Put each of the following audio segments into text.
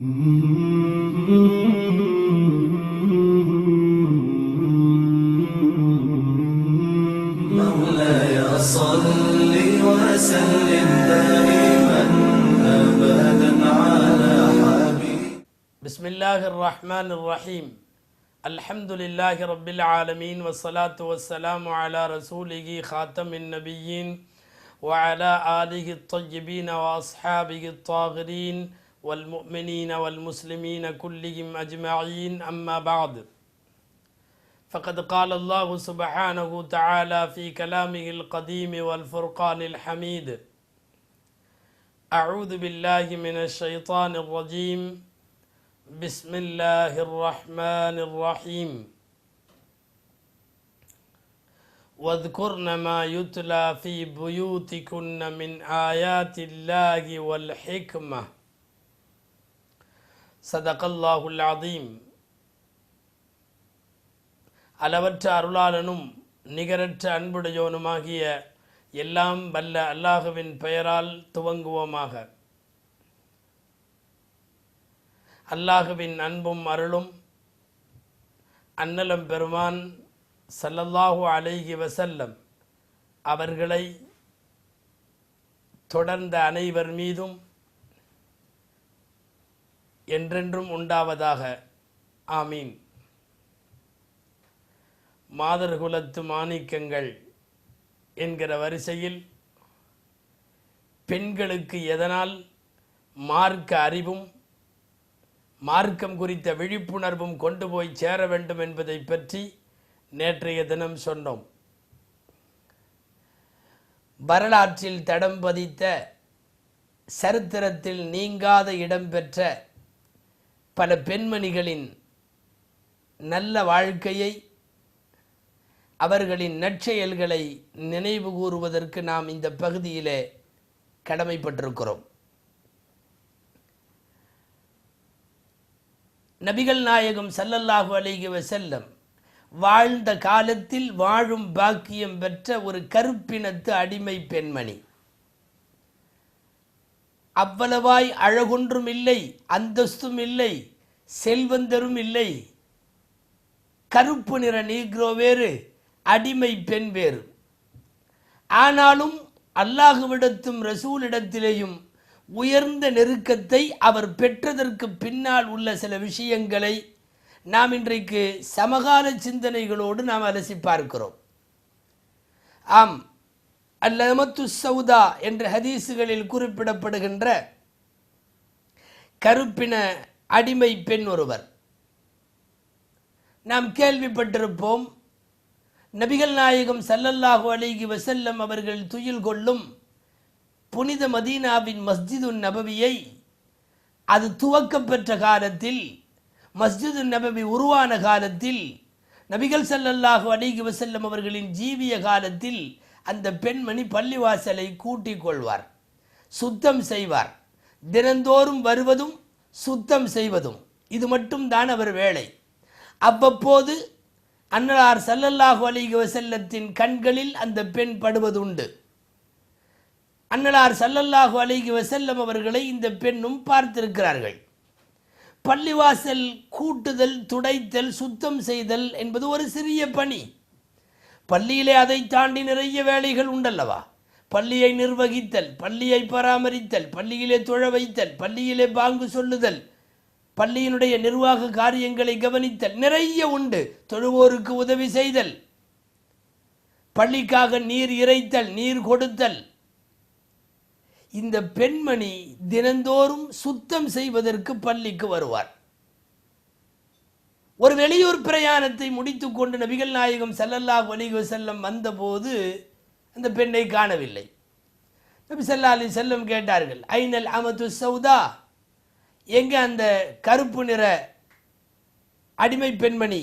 مولاي صل وسلم دائما ابدا على حبيبك بسم الله الرحمن الرحيم. الحمد لله رب العالمين والصلاة والسلام على رسوله خاتم النبيين وعلى آله الطيبين وأصحابه الطاهرين والمؤمنين والمسلمين كلهم أجمعين أما بعد فقد قال الله سبحانه تعالى في كلامه القديم والفرقان الحميد أعوذ بالله من الشيطان الرجيم بسم الله الرحمن الرحيم. واذكرن ما يتلى في بيوتكن من آيات الله والحكمة. சதகல்லாஹுல் அதீம் அளவற்ற அருளாளனும் நிகரற்ற அன்புடையோனுமாகிய எல்லாம் வல்ல அல்லாஹுவின் பெயரால் துவங்குவோமாக. அல்லாஹுவின் அன்பும் அருளும் அன்னலம் பெருமான் சல்லல்லாஹு அலைகி வசல்லம் அவர்களை தொடர்ந்த அனைவர் மீதும் என்றென்றும் உண்டாவதாக. ஆமீன். மாதர்குலத்து மாணிக்கங்கள் என்கிற வரிசையில் பெண்களுக்கு எதனால் மார்க்க அறிவும் மார்க்கம் குறித்த விழிப்புணர்வும் கொண்டு போய் சேர வேண்டும் என்பதை பற்றி நேற்றைய தினம் சொன்னோம். வரலாற்றில் தடம் பதித்த சரித்திரத்தில் நீங்காத இடம்பெற்ற பல பெண்மணிகளின் நல்ல வாழ்க்கையை அவர்களின் நற்செயல்களை நினைவு கூறுவதற்கு நாம் இந்த பகுதியிலே கடமைப்பட்டிருக்கிறோம். நபிகள் நாயகம் சல்லல்லாஹு அலைஹி செல்லம் வாழ்ந்த காலத்தில் வாழும் பாக்கியம் பெற்ற ஒரு கருப்பினத்து அடிமை பெண்மணி. அவ்வளவாய் அழகொன்றும் இல்லை அந்தஸ்தும் இல்லை செல்வந்தரும் இல்லை. கருப்பு நிற நீக்ரோ வேறு அடிமை பெண் வேறு. ஆனாலும் அல்லாஹுவிடத்தும் ரசூலிடத்திலேயும் உயர்ந்த நெருக்கத்தை அவர் பெற்றதற்கு பின்னால் உள்ள சில விஷயங்களை நாம் இன்றைக்கு சமகால சிந்தனைகளோடு நாம் அலசி பார்க்கிறோம். ஆம் அல்லமத்து சவுதா என்ற ஹதீஸுகளில் குறிப்பிடப்படுகின்ற கருப்பின அடிமை பெண் ஒருவர். நாம் கேள்விப்பட்டிருப்போம் நபிகள் நாயகம் சல்லல்லாஹு அலிகி வசல்லம் அவர்கள் துயில் கொள்ளும் புனித மதீனாவின் மஸ்ஜிது நபவியை அது துவக்கப்பெற்ற காலத்தில் மஸ்ஜிது நபவி உருவான காலத்தில் நபிகள் சல்லல்லாஹு அலிகி வசல்லம் அவர்களின் ஜீவிய காலத்தில் அந்த பெண்மணி பள்ளிவாசலை கூட்டிக் கொள்வார் சுத்தம் செய்வார். தினந்தோறும் வருவதும் சுத்தம் செய்வதும் இது மட்டும் தான் அவர் வேலை. அவ்வப்போது அன்னலார் சல்லல்லாஹு அலிக வசல்லத்தின் கண்களில் அந்த பெண் படுவதுண்டு. அன்னலார் சல்லல்லாஹு அலிகி வசல்லம் அவர்களை இந்த பெண்ணும் பார்த்திருக்கிறார்கள். பள்ளிவாசல் கூட்டுதல் துடைத்தல் சுத்தம் செய்தல் என்பது ஒரு சிறிய பணி. பள்ளியிலே அதை தாண்டி நிறைய வேலைகள் உண்டல்லவா? பள்ளியை நிர்வகித்தல் பள்ளியை பராமரித்தல் பள்ளியிலே தொழ வைத்தல் பள்ளியிலே பாங்கு சொல்லுதல் பள்ளியினுடைய நிர்வாக காரியங்களை கவனித்தல் நிறைய உண்டு. தொழுவோருக்கு உதவி செய்தல் பள்ளிக்காக நீர் இறைத்தல் நீர் கொடுத்தல். இந்த பெண்மணி தினந்தோறும் சுத்தம் செய்வதற்கு பள்ளிக்கு வருவார். ஒரு வெளியூர் பிரயாணத்தை முடித்துக்கொண்டு நபிகள் நாயகம் செல்லல்லா அலைஹி செல்லம் வந்தபோது அந்த பெண்ணை காணவில்லை. நபி சல்லா அலி செல்லம் கேட்டார்கள் ஐநல் அமது சவுதா எங்கே அந்த கருப்பு நிற அடிமை பெண்மணி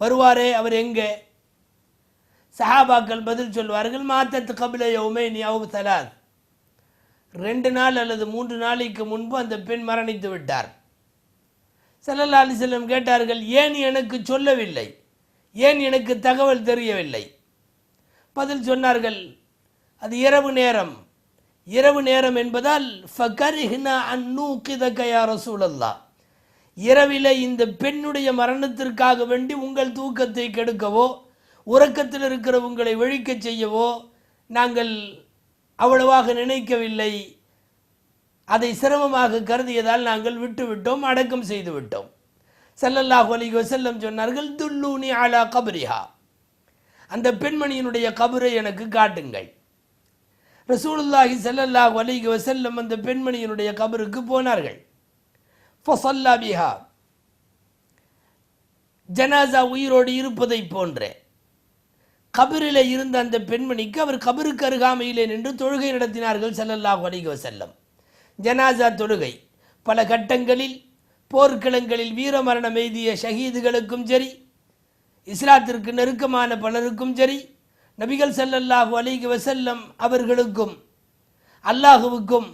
வருவாரே அவர் எங்கே? சஹாபாக்கள் பதில் சொல்வார்கள் மாத்தத்து கபில யௌமை நீ தலாத். ரெண்டு நாள் அல்லது மூன்று நாளைக்கு முன்பு அந்த பெண் மரணித்து விட்டார். ஸல்லல்லாஹு அலி செல்லம் கேட்டார்கள் ஏன் எனக்கு சொல்லவில்லை? ஏன் எனக்கு தகவல் தெரியவில்லை? பதில் சொன்னார்கள். அது இரவு நேரம். இரவு நேரம் என்பதால் ஃபகரிஹ்னா அன் நூக்கிதக யா இந்த பெண்ணுடைய மரணத்திற்காக வேண்டி உங்கள் தூக்கத்தை கெடுக்கவோ உறக்கத்தில் இருக்கிற உங்களை ஒழிக்க செய்யவோ நாங்கள் அவ்வளவாக நினைக்கவில்லை. அதை சிரமமாக கருதியதால் நாங்கள் விட்டுவிட்டோம் அடக்கம் செய்துவிட்டோம். விட்டோம் ஸல்லல்லாஹு சொன்னார்கள் துல்லூனி அலா கபரிஹா. அந்த பெண்மணியினுடைய கபரை எனக்கு காட்டுங்கள். ரசூலுல்லாஹி செல்லல்லாஹ் வலிக செல்லும் அந்த பெண்மணியினுடைய கபருக்கு போனார்கள். ஃபசல்லா பிஹா. ஜனாசா உயிரோடு இருப்பதை போன்றே. கபிரில் இருந்த அந்த பெண்மணிக்கு அவர் கபருக்கு அருகாமையிலே நின்று தொழுகை நடத்தினார்கள் செல்லல்லாஹ் வலிக செல்லம் ஜனாசா தொழுகை. பல கட்டங்களில் போர்க்களங்களில் வீரமரணம் எய்திய ஷஹீதுகளுக்கும் சரி இஸ்லாத்திற்கு நெருக்கமான பலருக்கும் சரி நபிகள் செல்லல்லாஹு அலைஹி வசல்லம் அவர்களுக்கும் அல்லாஹுவுக்கும்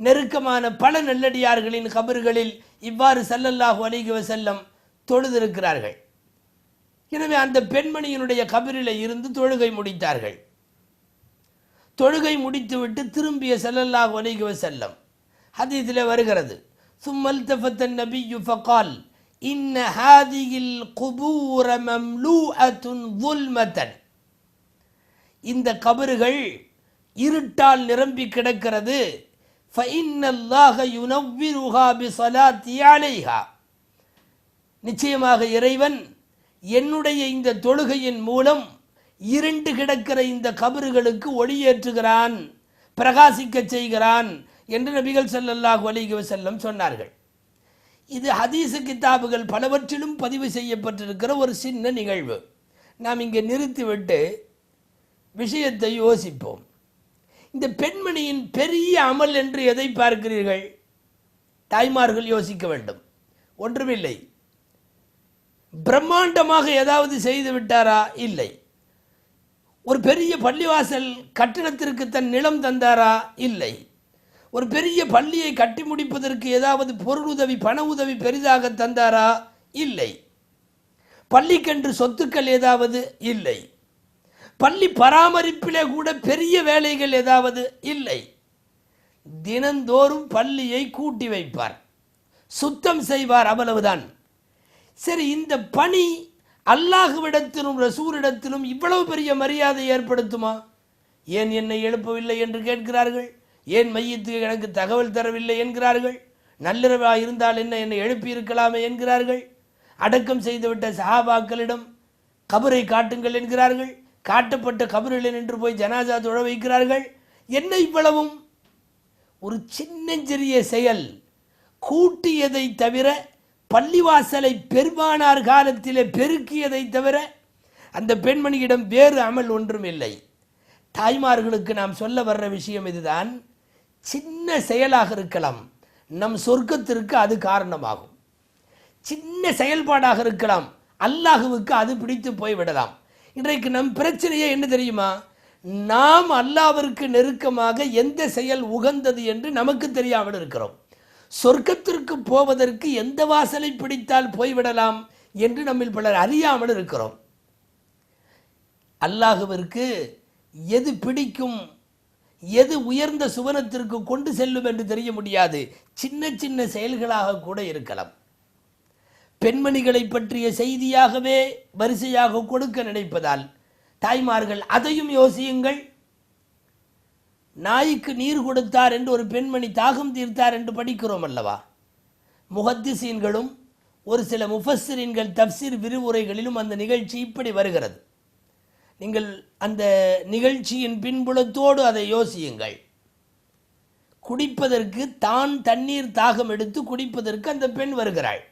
நெருக்கமான பல நல்லடியார்களின் கபர்களில் இவ்வாறு ஸல்லல்லாஹு அலைஹி வசல்லம் தொழுதிருக்கிறார்கள். எனவே அந்த பெண்மணியினுடைய கபரில் இருந்து தொழுகை முடித்தார்கள். தொழுகை முடித்துவிட்டு திரும்பிய ஸல்லல்லாஹு அலைஹி வஸல்லம் ஹதீஸில் வருகிறது. சும்மல் தஃபத்தன் நபி யுஃபகால் إن هذه القبور مملوءة ظلمة இந்த கபறுகள் இருட்டால் நிரம்பி கிடக்கிறது. நிச்சயமாக இறைவன் என்னுடைய இந்த தொழுகையின் மூலம் இருண்டு கிடக்கிற இந்த கபறுகளுக்கு ஒளியேற்றுகிறான் பிரகாசிக்கச் செய்கிறான் என்று நபிகள் செல்லல்லாஹு அலிகவ செல்லம் சொன்னார்கள். இது ஹதீஸு கிதாபுகள் பலவற்றிலும் பதிவு செய்யப்பட்டிருக்கிற ஒரு சின்ன நிகழ்வு. நாம் இங்கே நிறுத்திவிட்டு விஷயத்தை யோசிப்போம். இந்த பெண்மணியின் பெரிய அமல் என்று எதை பார்க்கிறீர்கள்? தாய்மார்கள் யோசிக்க வேண்டும். ஒன்றுமில்லை. பிரம்மாண்டமாக ஏதாவது செய்து விட்டாரா? இல்லை. ஒரு பெரிய பள்ளிவாசல் கட்டணத்திற்கு தன் நிலம் தந்தாரா? இல்லை. ஒரு பெரிய பள்ளியை கட்டி முடிப்பதற்கு ஏதாவது பொருள் உதவி பண உதவி பெரிதாக தந்தாரா? இல்லை. பள்ளிக்கென்று சொத்துக்கள் ஏதாவது? இல்லை. பள்ளி பராமரிப்பிலே கூட பெரிய வேலைகள் ஏதாவது? இல்லை. தினந்தோறும் பள்ளியை கூட்டி வைப்பார். சுத்தம் செய்வார் அவ்வளவுதான். சரி இந்த பணி அல்லாஹுவிடத்திலும் ரசூரிடத்திலும் இவ்வளவு பெரிய மரியாதை ஏற்படுத்துமா? ஏன் என்னை எழுப்பவில்லை என்று கேட்கிறார்கள்? ஏன் மையத்துக்கு எனக்கு தகவல் தரவில்லை என்கிறார்கள்? நள்ளிரவாக இருந்தால் என்ன என்னை எழுப்பியிருக்கலாமே என்கிறார்கள்? அடக்கம் செய்துவிட்ட சஹாபாக்களிடம் கபரை காட்டுங்கள் என்கிறார்கள். காட்டப்பட்ட கபரில் நின்று போய் ஜனாசா தொழ வைக்கிறார்கள். என்ன இவ்வளவும்? ஒரு சின்னஞ்சிறிய செயல். கூட்டியதை தவிர பள்ளிவாசலை பெருமானார் காலத்திலே பெருக்கியதை தவிர அந்த பெண்மணியிடம் வேறு அமல் ஒன்றும் இல்லை தாய்மார்களுக்கு நாம் சொல்ல வர்ற விஷயம் இதுதான். சின்ன செயலாக இருக்கலாம். நம் சொர்க்கத்திற்கு அது காரணமாகும். சின்ன செயல்பாடாக இருக்கலாம். அல்லாஹுவுக்கு அது பிடித்து போய்விடலாம் இன்றைக்கு நம் பிரச்சனையே என்ன தெரியுமா? நாம் அல்லாவிற்கு நெருக்கமாக எந்த செயல் உகந்தது என்று நமக்கு தெரியாமல் இருக்கிறோம். சொர்க்கத்திற்கு போவதற்கு எந்த வாசலை பிடித்தால் போய்விடலாம் என்று நம்மில் பலர் அறியாமல் இருக்கிறோம். அல்லாஹுவிற்கு எது பிடிக்கும்? எது உயர்ந்த சுவனத்திற்கு கொண்டு செல்லும் என்று தெரிய முடியாது. சின்ன சின்ன செயல்களாக கூட இருக்கலாம். பெண்மணிகளை பற்றிய செய்தியாகவே வரிசையாக கொடுக்க நினைப்பதால் தாய்மார்கள் அதையும் யோசியுங்கள். நாய்க்கு நீர் கொடுத்தார் என்று ஒரு பெண்மணி தாகம் தீர்த்தார் என்று படிக்கிறோம் அல்லவா? முகத்திசீன்களும் ஒரு சில முஃபஸ்ஸிரின்கள் தப்சீர் விரிவுரைகளிலும் அந்த நிகழ்ச்சி இப்படி வருகிறது. நீங்கள் அந்த நிகழ்ச்சியின் பின்புலத்தோடு அதை யோசியுங்கள். குடிப்பதற்கு தான் தண்ணீர் தாகம் எடுத்து குடிப்பதற்கு அந்த பெண் வருகிறாள்.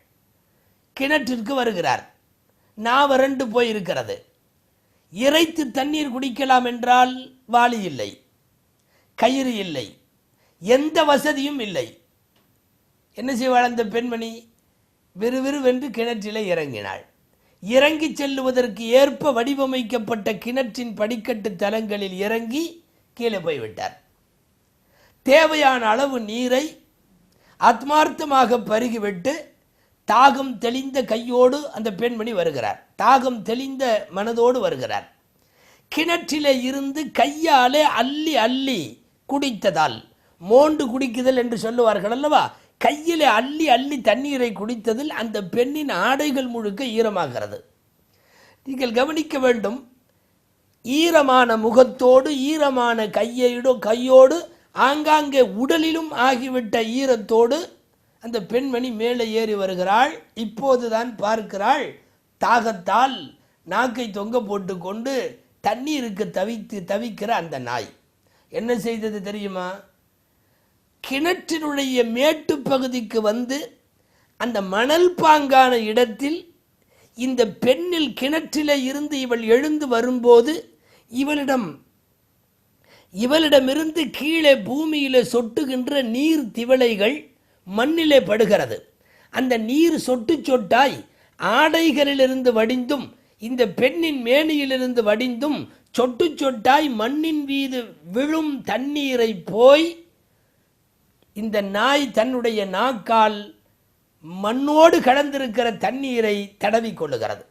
கிணற்றிற்கு வருகிறார். நான் வறண்டு போயிருக்கிறது. இறைத்து தண்ணீர் குடிக்கலாம் என்றால் வாளி இல்லை. கயிறு இல்லை. எந்த வசதியும் இல்லை. என்ன செய்வாள் அந்த பெண்மணி? விறுவிறுவென்று கிணற்றிலே இறங்கினாள். இறங்கி செல்லுவதற்கு ஏற்ப வடிவமைக்கப்பட்ட கிணற்றின் படிக்கட்டு தலங்களில் இறங்கி கீழே போய்விட்டார். தேவையான அளவு நீரை ஆத்மார்த்தமாக பருகிவிட்டு தாகம் தெளிந்த கையோடு அந்த பெண்மணி வருகிறார். தாகம் தெளிந்த மனதோடு வருகிறார். கிணற்றிலே இருந்து கையாலே அள்ளி அள்ளி குடித்ததால் மோண்டு குடிக்குதல் என்று சொல்லுவார்கள் அல்லவா? கையில் அள்ளி அள்ளி தண்ணீரை குடித்ததில் அந்த பெண்ணின் ஆடைகள் முழுக்க ஈரமாகிறது. நீங்கள் கவனிக்க வேண்டும் ஈரமான முகத்தோடு ஈரமான கையோடு கையோடு ஆங்காங்கே உடலிலும் ஆகிவிட்ட ஈரத்தோடு அந்த பெண்மணி மேலே ஏறி வருகிறாள். இப்போதுதான் பார்க்கிறாள். தாகத்தால் நாக்கை தொங்க போட்டுக்கொண்டு தண்ணீருக்கு தவித்து தவிக்கிற அந்த நாய். என்ன செய்தது தெரியுமா? கிணற்றினுடைய மேட்டு பகுதிக்கு வந்து அந்த மணல் பாங்கான இடத்தில் இந்த பெண்ணில் கிணற்றிலே இருந்து இவள் எழுந்து வரும்போது இவளிடம் இவளிடமிருந்து கீழே பூமியில் சொட்டுகின்ற நீர் திவளைகள் மண்ணிலே படுகிறது. அந்த நீர் சொட்டு சொட்டாய் ஆடைகளிலிருந்து வடிந்தும் இந்த பெண்ணின் மேனியிலிருந்து வடிந்தும் சொட்டு சொட்டாய் மண்ணின் மீது விழும் தண்ணீரை போய் இந்த நாய் தன்னுடைய நாக்கால் மண்ணோடு கலந்திருக்கிற தண்ணீரை தடவிக் கொள்ளுகிறது.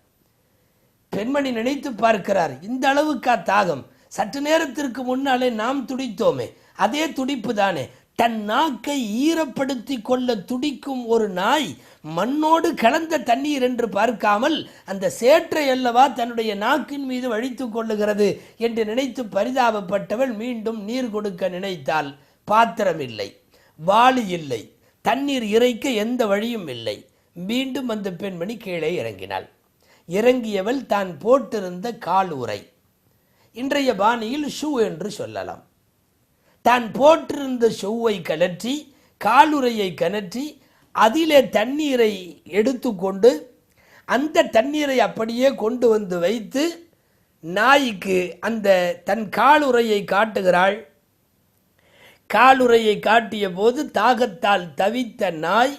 பெண்மணி நினைத்து பார்க்கிறார் இந்த அளவுக்கா தாகம்? சற்று நேரத்திற்கு முன்னாலே நாம் துடித்தோமே அதே துடிப்பு தானே. தன் நாக்கை ஈரப்படுத்தி கொள்ள துடிக்கும் ஒரு நாய் மண்ணோடு கலந்த தண்ணீர் என்று பார்க்காமல் அந்த சேற்றை அல்லவா தன்னுடைய நாக்கின் மீது வழித்து கொள்ளுகிறது என்று நினைத்து பரிதாபப்பட்டவள் மீண்டும் நீர் கொடுக்க நினைத்தால் பாத்திரமில்லை. வாளி இல்லை. தண்ணீர் இறைக்க எந்த வழியும் இல்லை. மீண்டும் அந்த பெண்மணி கீழே இறங்கினாள். இறங்கியவள் தான் போட்டிருந்த கால் உரை இன்றைய பாணியில் ஷூ என்று சொல்லலாம். தான் போட்டிருந்த ஷூவை கலற்றி காலுரையை கலற்றி அதிலே தண்ணீரை எடுத்துக்கொண்டு அந்த தண்ணீரை அப்படியே கொண்டு வந்து வைத்து நாய்க்கு அந்த தன் காலுரையை காட்டுகிறாள். காலுரையை காட்டிய போது தாகத்தால் தவித்த நாய்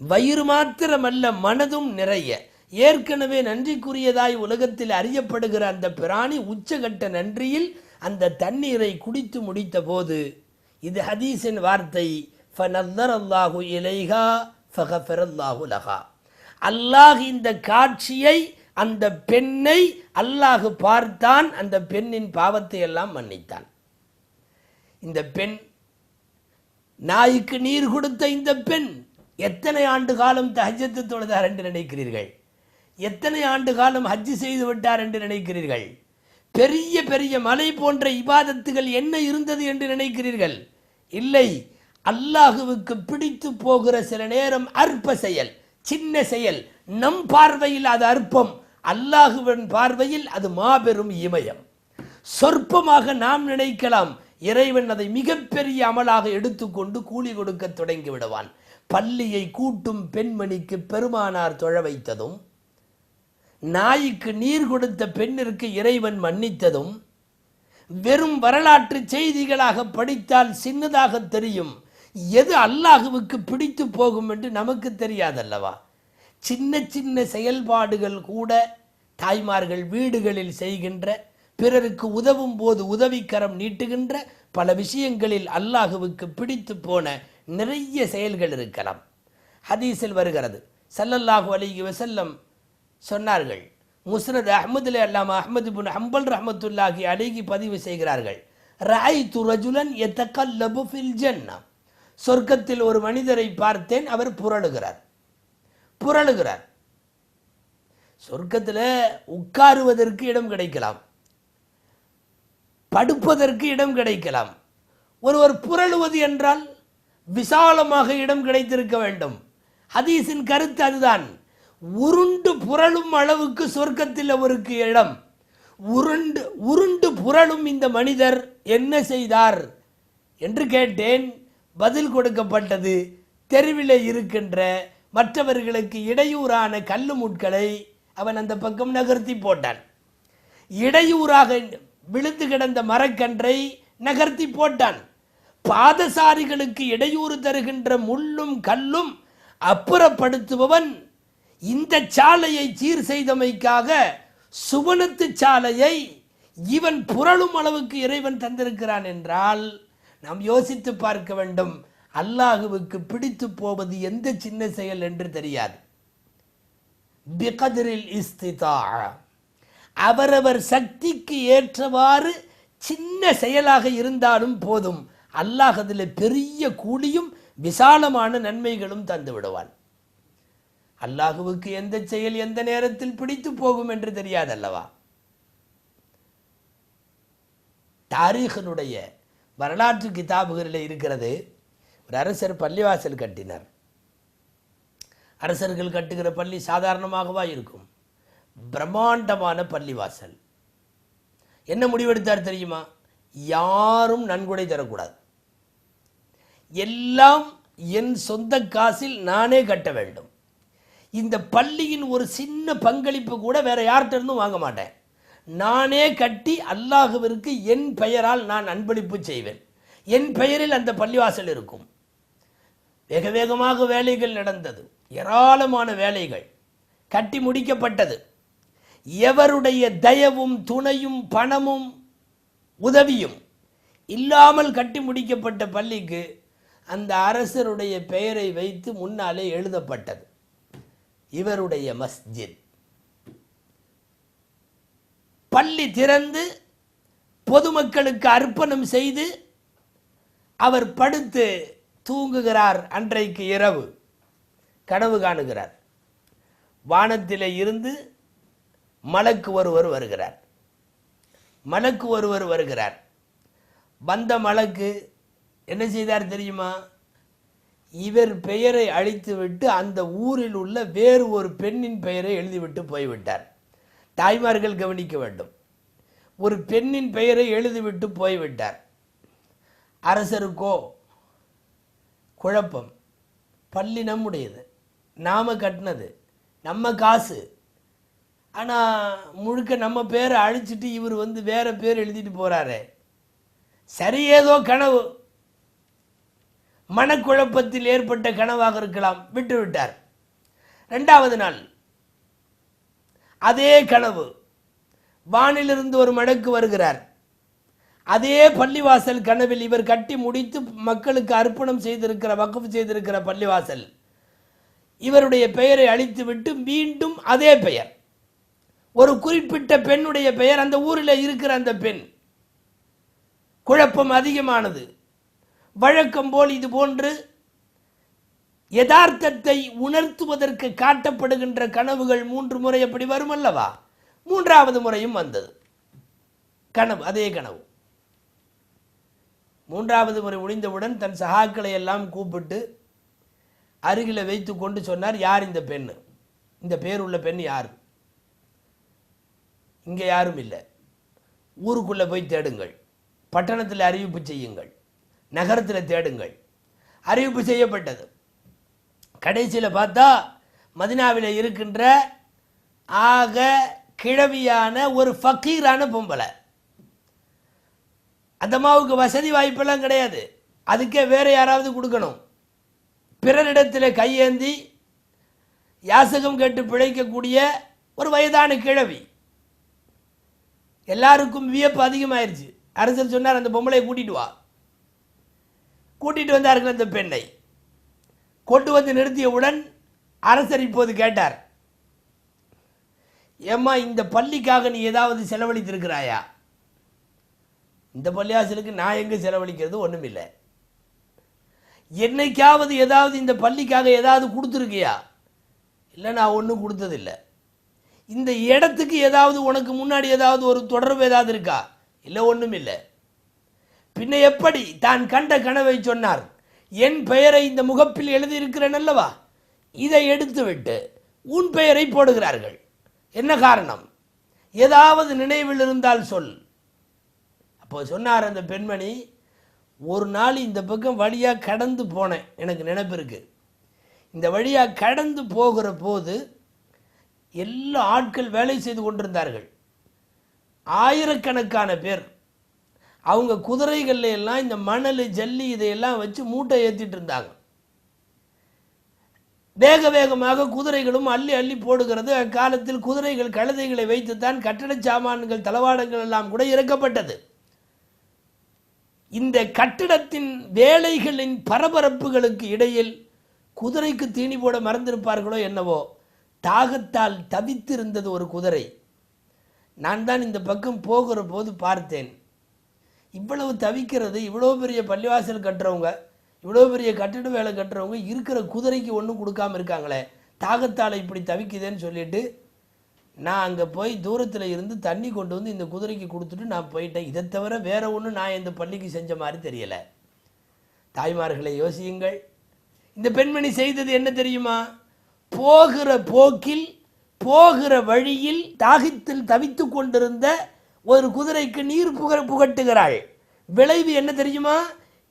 வயிறு மாத்திரமல்ல மனதும் நிறைய. ஏற்கனவே நன்றிக்குரியதாய் உலகத்தில் அறியப்படுகிற அந்த பிராணி உச்சகட்ட நன்றியில் அந்த தண்ணீரை குடித்து முடித்த போது இது ஹதீஸின் வார்த்தை ஃபனல்லர் அல்லாஹு இலைஹா ஃபகஃபரல்லாஹு லஹா. அல்லாஹ் இந்த காட்சியை அந்த பெண்ணை அல்லாஹு பார்த்தான் அந்த பெண்ணின் பாவத்தை எல்லாம் மன்னித்தான். இந்த பெண். நாய்க்கு நீர் கொடுத்த இந்த பெண் எத்தனை ஆண்டு காலம் தஹஜத்து தொழுதார் என்று நினைக்கிறீர்கள்? எத்தனை ஆண்டு காலம் ஹஜ்ஜு செய்து விட்டார் என்று நினைக்கிறீர்கள்? பெரிய பெரிய மலை போன்ற இபாதத்துகள் என்ன இருந்தது என்று நினைக்கிறீர்கள்? இல்லை அல்லாஹுவுக்கு பிடித்து போகிற சில நேரம் அற்ப செயல் சின்ன செயல். நம் பார்வையில் அது அற்பம் அல்லாஹுவின் பார்வையில் அது மாபெரும் இமயம். சொற்பமாக நாம் நினைக்கலாம் இறைவன் அதை மிகப்பெரிய அமலாக எடுத்துக்கொண்டு கூலி கொடுக்க தொடங்கி விடுவான். பள்ளியை கூட்டும் பெண்மணிக்கு பெருமானார் தொழ வைத்ததும் நாய்க்கு நீர் கொடுத்த பெண்ணிற்கு இறைவன் மன்னித்ததும் வெறும் வரலாற்று செய்திகளாக படித்தால் சின்னதாக தெரியும். எது அல்லாஹுவுக்கு பிடித்து போகும் என்று நமக்கு தெரியாதல்லவா? சின்ன சின்ன செயல்பாடுகள் கூட தாய்மார்கள் வீடுகளில் செய்கின்ற பிறருக்கு உதவும் போது உதவிக்கரம் நீட்டுகின்ற பல விஷயங்களில் அல்லாஹுவுக்கு பிடித்து போன நிறைய செயல்கள் இருக்கலாம். ஹதீஸில் வருகிறது. சல்லல்லாஹு அலிகி வசல்லம் சொன்னார்கள் முஸ்னத் அஹமதுலே அல்லாம அஹமது பின் ஹம்பல் ரஹமத்துல்லாஹி அலைஹி பதிவு செய்கிறார்கள் ராய் துரஜுலன் யதகல்லபு ஃபில் ஜன்னா சொர்க்கத்தில் ஒரு மனிதரை பார்த்தேன் அவர் புரளுகிறார். புரளுகிறார். சொர்க்கத்தில் உட்காருவதற்கு இடம் கிடைக்கலாம். படுப்பதற்கு இடம் கிடைக்கலாம். ஒருவர் புரளுவது என்றால் விசாலமாக இடம் கிடைத்திருக்க வேண்டும். ஹதீஸின் கருத்து அதுதான். உருண்டு புரளும் அளவுக்கு சொர்க்கத்தில் அவருக்கு இடம். உருண்டு உருண்டு புரளும் இந்த மனிதர் என்ன செய்தார் என்று கேட்டேன். பதில் கொடுக்கப்பட்டது தெருவில் இருக்கின்ற மற்றவர்களுக்கு இடையூறான கல்லு முட்களை அவன் அந்த பக்கம் நகர்த்தி போட்டான். இடையூறாக விழுந்து கிடந்த மரக்கன்றை நகர்த்தி போட்டான். பாதசாரிகளுக்கு இடையூறு தருகின்ற முள்ளும் கல்லும் அப்புறப்படுத்துபவன் இந்த சாலையை சீர் செய்தமைக்காக சுவனத்து சாலையை இவன் புரளும் அளவுக்கு இறைவன் தந்திருக்கிறான் என்றால் நாம் யோசித்து பார்க்க வேண்டும் அல்லாஹுவுக்கு பிடித்து போவது எந்த சின்ன செயல் என்று தெரியாது. பிகதிரில் இஸ்திதா. அவரவர் சக்திக்கு ஏற்றவாறு சின்ன செயலாக இருந்தாலும் போதும். அல்லாஹ் அதில் பெரிய கூலியும் விசாலமான நன்மைகளும் தந்து விடுவான். அல்லாஹுவுக்கு எந்த செயல் எந்த நேரத்தில் பிடித்து போகும் என்று தெரியாதல்லவா? தாரீகனுடைய வரலாற்று கிதாபுகளில் இருக்கிறது ஒரு அரசர் பள்ளிவாசல் கட்டினார். அரசர்கள் கட்டுகிற பள்ளி சாதாரணமாகவா இருக்கும்? பிரம்மாண்டமான பள்ளிவாசல். என்ன முடிவெடுத்தார் தெரியுமா? யாரும் நன்கொடை தரக்கூடாது. எல்லாம் என் சொந்த காசில் நானே கட்ட வேண்டும். இந்த பள்ளியின் ஒரு சின்ன பங்களிப்பு கூட வேற யார்கிட்ட இருந்தும் வாங்க மாட்டேன். நானே கட்டி அல்லாஹுவிற்கு என் பெயரால் நான் அன்பளிப்பு செய்வேன். என் பெயரில் அந்த பள்ளிவாசல் இருக்கும். வேக வேகமாக வேலைகள் நடந்தது. ஏராளமான வேலைகள். கட்டி முடிக்கப்பட்டது. எவருடைய தயவும் துணையும் பணமும் உதவியும் இல்லாமல் கட்டி முடிக்கப்பட்ட பள்ளிக்கு அந்த அரசருடைய பெயரை வைத்து முன்னாலே எழுதப்பட்டது. இவருடைய மஸ்ஜித். பள்ளி திறந்து பொதுமக்களுக்கு அர்ப்பணம் செய்து அவர் படுத்து தூங்குகிறார் அன்றைக்கு இரவு. கனவு காணுகிறார். வானத்தில் இருந்து மலக்கு ஒருவர் வருகிறார். மலக்கு ஒருவர் வருகிறார். வந்த மலக்கு என்ன செய்தார் தெரியுமா? இவர் பெயரை அழித்துவிட்டு அந்த ஊரில் உள்ள வேறு ஒரு பெண்ணின் பெயரை எழுதிவிட்டு போய்விட்டார். தாய்மார்கள் கவனிக்க வேண்டும். ஒரு பெண்ணின் பெயரை எழுதிவிட்டு போய்விட்டார். அரசருக்கோ குழப்பம். பள்ளி நம்முடையது நாம கட்டினது. நம்ம காசு. ஆனால் முழுக்க நம்ம பேரை அழிச்சிட்டு இவர் வந்து வேற பேர் எழுதிட்டு போகிறாரு சரி ஏதோ கனவு. மனக்குழப்பத்தில் ஏற்பட்ட கனவாக இருக்கலாம். விட்டு விட்டார். ரெண்டாவது நாள். அதே கனவு. வானிலிருந்து ஒரு மடக்கு வருகிறார். அதே பள்ளிவாசல் கனவில் இவர் கட்டி முடித்து மக்களுக்கு அர்ப்பணம் செய்திருக்கிற வகுப்பு செய்திருக்கிற பள்ளிவாசல். இவருடைய பெயரை அழித்துவிட்டு மீண்டும் அதே பெயர். ஒரு குறிப்பிட்ட பெண்ணுடைய பெயர் அந்த ஊரில் இருக்கிற அந்த பெண். குழப்பம் அதிகமானது. வழக்கம் போல் இது போன்று யதார்த்தத்தை உணர்த்துவதற்கு காட்டப்படுகின்ற கனவுகள் மூன்று முறை அப்படி வரும் அல்லவா? மூன்றாவது முறையும் வந்தது. கனவு அதே கனவு. மூன்றாவது முறை முடிந்தவுடன் தன் சகாக்களை எல்லாம் கூப்பிட்டு அருகில் வைத்து கொண்டு சொன்னார் யார் இந்த பெண் இந்த பேருள்ள பெண் யார்? இங்கே யாரும் இல்லை. ஊருக்குள்ளே போய் தேடுங்கள். பட்டணத்தில் அறிவிப்பு செய்யுங்கள். நகரத்தில் தேடுங்கள். அறிவிப்பு செய்யப்பட்டது. கடைசியில் பார்த்தா மதினாவில் இருக்கின்ற ஆக கிழவியான ஒரு ஃபக்கீரான பொம்பளை. அந்த அம்மாவுக்கு வசதி வாய்ப்பெல்லாம் கிடையாது. அதுக்கே வேறு யாராவது கொடுக்கணும். பிறரிடத்தில் கையேந்தி யாசகம் கேட்டு பிழைக்கக்கூடிய ஒரு வயதான கிழவி. எல்லாருக்கும் வியப்பு அதிகமாயிருச்சு. அரசர் சொன்னார் அந்த பொம்பளையை கூட்டிட்டு வா. கூட்டிட்டு வந்தார்கள் அந்த பெண்ணை. கொண்டு வந்து நிறுத்தியவுடன் அரசர் இப்போது கேட்டார் ஏம்மா இந்த பள்ளிக்காக நீ ஏதாவது செலவழித்திருக்கிறாயா? இந்த பள்ளியாசலுக்கு நான் எங்கே செலவழிக்கிறது? ஒன்றுமில்லை என்னைக்காவது ஏதாவது இந்த பள்ளிக்காக ஏதாவது கொடுத்துருக்கியா? இல்லை நான் ஒன்றும் கொடுத்ததில்லை. இந்த இடத்துக்கு ஏதாவது உனக்கு முன்னாடி ஏதாவது ஒரு தொடர்பு ஏதாவது இருக்கா? இல்லை ஒன்றும் இல்லை. பின்ன எப்படி தான் கண்ட கனவை சொன்னார்? என் பெயரை இந்த முகப்பில் எழுதியிருக்கிறேன் அல்லவா? இதை எடுத்துவிட்டு உன் பெயரை போடுகிறார்கள். என்ன காரணம்? ஏதாவது நினைவில் இருந்தால் சொல். அப்போ சொன்னார் அந்த பெண்மணி ஒரு நாள் இந்த பக்கம் வழியாக கடந்து போனேன். எனக்கு நினைப்பு இருக்கு. இந்த வழியாக கடந்து போகிற போது எல்லா ஆட்கள் வேலை செய்து கொண்டிருந்தார்கள். ஆயிரக்கணக்கான பேர். அவங்க குதிரைகள்ல எல்லாம் இந்த மணல் ஜல்லி இதையெல்லாம் வச்சு மூட்டை ஏற்றிட்டு இருந்தாங்க. வேக வேகமாக குதிரைகளும் அள்ளி அள்ளி போடுகிறது. அக்காலத்தில் குதிரைகள் கழுதைகளை வைத்துத்தான் கட்டடச் சாமான்கள் தளவாடங்கள் எல்லாம் கூட இறக்கப்பட்டது. இந்த கட்டிடத்தின் வேலைகளின் பரபரப்புகளுக்கு இடையில் குதிரைக்கு தீனி போட மறந்திருப்பார்களோ என்னவோ? தாகத்தால் தவித்திருந்தது ஒரு குதிரை. நான் தான் இந்த பக்கம் போகிற போது பார்த்தேன். இவ்வளவு தவிக்கிறது இவ்வளோ பெரிய பள்ளிவாசல் கட்டுறவங்க இவ்வளோ பெரிய கட்டிட வேலை கட்டுறவங்க இருக்கிற குதிரைக்கு ஒன்றும் கொடுக்காம இருக்காங்களே. தாகத்தால் இப்படி தவிக்குதேன்னு சொல்லிட்டு நான் அங்கே போய் தூரத்தில் இருந்து தண்ணி கொண்டு வந்து இந்த குதிரைக்கு கொடுத்துட்டு நான் போயிட்டேன். இதை தவிர வேறு ஒன்றும் நான் இந்த பள்ளிக்கு செஞ்ச மாதிரி தெரியலை. தாய்மார்களை யோசியுங்கள். இந்த பெண்மணி செய்தது என்ன தெரியுமா? போகிற போக்கில் போகிற வழியில் தாகித்தில் தவித்து கொண்டிருந்த ஒரு குதிரைக்கு நீர் புக புகட்டுகிறாள். விளைவு என்ன தெரியுமா?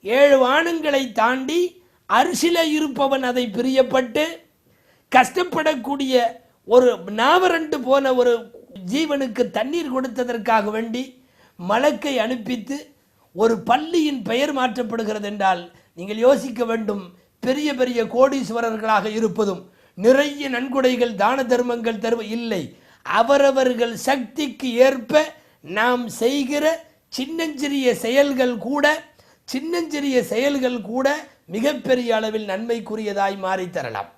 ஏழு வானங்களை தாண்டி அரிசில இருப்பவன் அதை பிரியப்பட்டு கஷ்டப்படக்கூடிய ஒரு நாவரண்டு போன ஒரு ஜீவனுக்கு தண்ணீர் கொடுத்ததற்காக வேண்டி மலக்கை அனுப்பித்து ஒரு பள்ளியின் பெயர் மாற்றப்படுகிறது என்றால் நீங்கள் யோசிக்க வேண்டும். பெரிய பெரிய கோடீஸ்வரர்களாக இருப்பதும் நிறைய நன்கொடைகள் தான தர்மங்கள் தருவ இல்லை. அவரவர்கள் சக்திக்கு ஏற்ப நாம் செய்கிற சின்னஞ்சிறிய செயல்கள் கூட சின்னஞ்சிறிய செயல்கள் கூட மிகப்பெரிய அளவில் நன்மைக்குரியதாய் மாறித்தரலாம்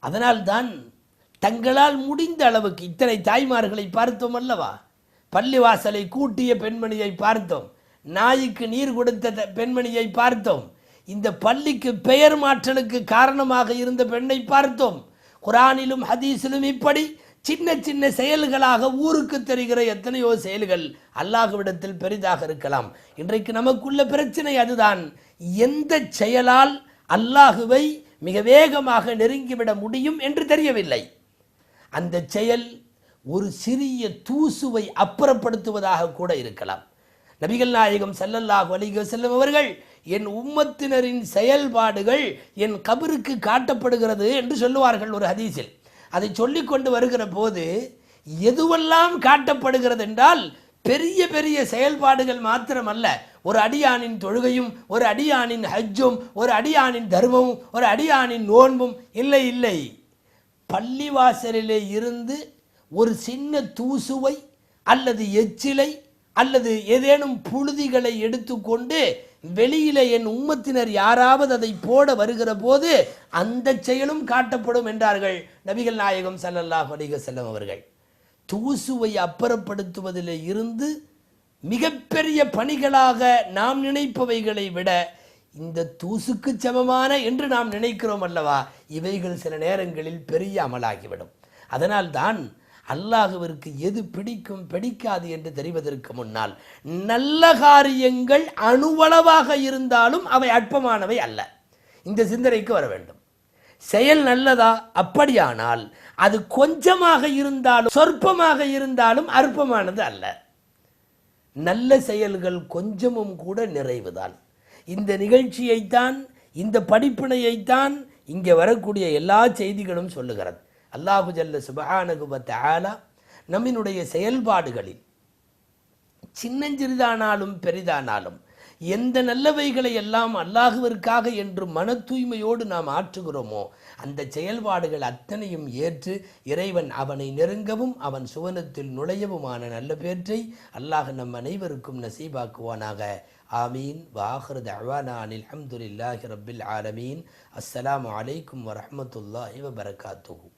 அதனால்தான் தங்களால் முடிந்த அளவுக்கு இத்தனை தாய்மார்களை பார்த்தோம் அல்லவா? பள்ளிவாசலை கூட்டிய பெண்மணியை பார்த்தோம். நாய்க்கு நீர் கொடுத்த பெண்மணியை பார்த்தோம். இந்த பள்ளிக்கு பெயர் மாற்றலுக்கு காரணமாக இருந்த பெண்ணை பார்த்தோம். குரானிலும் ஹதீஸிலும் இப்படி சின்ன சின்ன செயல்களாக ஊருக்கு தெரிகிற எத்தனையோ செயல்கள் அல்லாஹுவிடத்தில் பெரிதாக இருக்கலாம். இன்றைக்கு நமக்குள்ள பிரச்சனை அதுதான். எந்த செயலால் அல்லாஹுவை மிக வேகமாக நெருங்கிவிட முடியும் என்று தெரியவில்லை. அந்த செயல் ஒரு சிறிய தூசுவை அப்புறப்படுத்துவதாக கூட இருக்கலாம். நபிகள் நாயகம் செல்லல்லாஹு அலைஹி செல்லும் அவர்கள் என் உம்மத்தினரின் செயல்பாடுகள் என் கபருக்கு காட்டப்படுகிறது என்று சொல்லுவார்கள் ஒரு ஹதீஸில். அதை சொல்லிக்கொண்டு வருகிற போது எதுவெல்லாம் காட்டப்படுகிறது என்றால் பெரிய பெரிய செயல்பாடுகள் மாத்திரமல்ல. ஒரு அடியானின் தொழுகையும் ஒரு அடியானின் ஹஜ்ஜும் ஒரு அடியானின் தர்மமும் ஒரு அடியானின் நோன்பும் இல்லை இல்லை. பள்ளிவாசலிலே இருந்து ஒரு சின்ன தூசுவை அல்லது எச்சிலை அல்லது ஏதேனும் புழுதிகளை எடுத்துக்கொண்டு வெளியில என் உம்மத்தினர் யாராவது அதை போட வருகிற போது அந்த செயலும் காட்டப்படும் என்றார்கள் நபிகள் நாயகம் சல்லல்லாஹ் அலைஹி செல்லம் அவர்கள். தூசுவை அப்புறப்படுத்துவதில் இருந்து மிகப்பெரிய பணிகளாக நாம் நினைப்பவைகளை விட இந்த தூசுக்கு சமமான என்று நாம் நினைக்கிறோம் அல்லவா? இவைகள் சில நேரங்களில் பெரிய அமலாகிவிடும். அதனால்தான் அல்லாஹுவிற்கு எது பிடிக்கும் பிடிக்காது என்று தெரிவதற்கு முன்னால் நல்ல காரியங்கள் அணுவளவாக இருந்தாலும் அவை அற்பமானவை அல்ல. இந்த சிந்தனைக்கு வர வேண்டும். செயல் நல்லதா? அப்படியானால் அது கொஞ்சமாக இருந்தாலும் சொற்பமாக இருந்தாலும் அற்பமானது அல்ல. நல்ல செயல்கள் கொஞ்சமும் கூட நிறைவுதான். இந்த நிகழ்ச்சியைத்தான் இந்த படிப்பினையைத்தான் இங்கே வரக்கூடிய எல்லா செய்திகளும் சொல்லுகிறது. அல்லாஹு ஜல்ல சுபஹானஹு ஆலா நம்மினுடைய செயல்பாடுகளில் சின்னஞ்சிறிதானாலும் பெரிதானாலும் எந்த நல்லவைகளை எல்லாம் அல்லாஹுவிற்காக என்று மன தூய்மையோடு நாம் ஆற்றுகிறோமோ அந்த செயல்பாடுகள் அத்தனையும் ஏற்று இறைவன் அவனை நெருங்கவும் அவன் சுவனத்தில் நுழையவுமான நல்ல பேற்றை அல்லாஹ் நம் அனைவருக்கும் நசீபாக்குவானாக. ஆமீன். வாஹர் தவானா அஹமதுல்லாஹி ரபில் ஆலமீன். அஸ்லாம் அலைக்கும் வரமத்துல்லாஹி வபரகாத்துஹு.